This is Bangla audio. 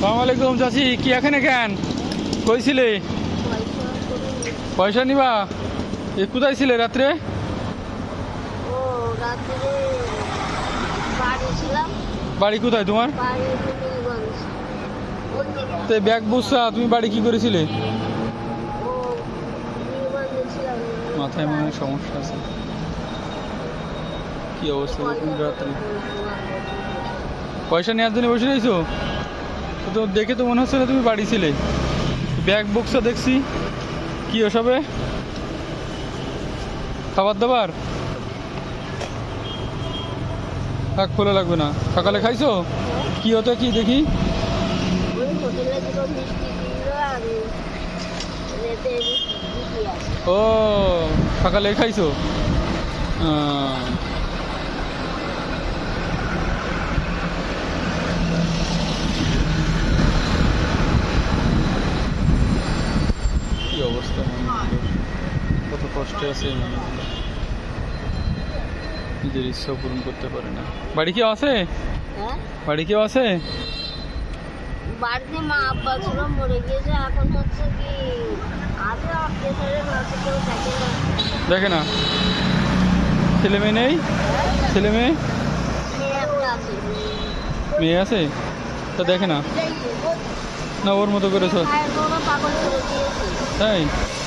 সালাম আলাইকুম চাচি, কি এখানে কেন কইছিলে? পয়সা নিবা? এ কোথায় ছিলে রাত্রে? বাড়ি কোথায় তোমার? তে ব্যাগ বুঝছা, তুমি বাড়ি কি করেছিলে? মাথায় মনে সমস্যা আছে। কি অবস্থা রাত্রে? পয়সা নেওয়ার জন্য বসে রয়েছো তো দেখে তো মনে হচ্ছে না তুমি বাড়ি ছিলে। ব্যাগ বক্সা দেখছি। কি ওসবে? খাবার দাবার? থাক, খোলা লাগবে না। সকালে খাইছো? কি হতো কি, দেখি। ও, সকালে খাইছো আহ, কি অবস্থা মানুষগুলোর কত কষ্টে আছে এই মানুষগুলো। নিজের ইচ্ছা পূরণ করতে পারে না। বাড়ি কেউ আছে? হ্যাঁ? বাড়ি কেউ আছে? বাড়িতে মা আব্বা ছিল মরে গিয়েছে। এখন হচ্ছে কি আছে আমার প্রেশারে কেউ থাকে না। দেখে না। ছেলে মেয়ে নেই? ছেলে মেয়ে? মেয়ে আছে। তা দেখে না। না ওর মতো করে time.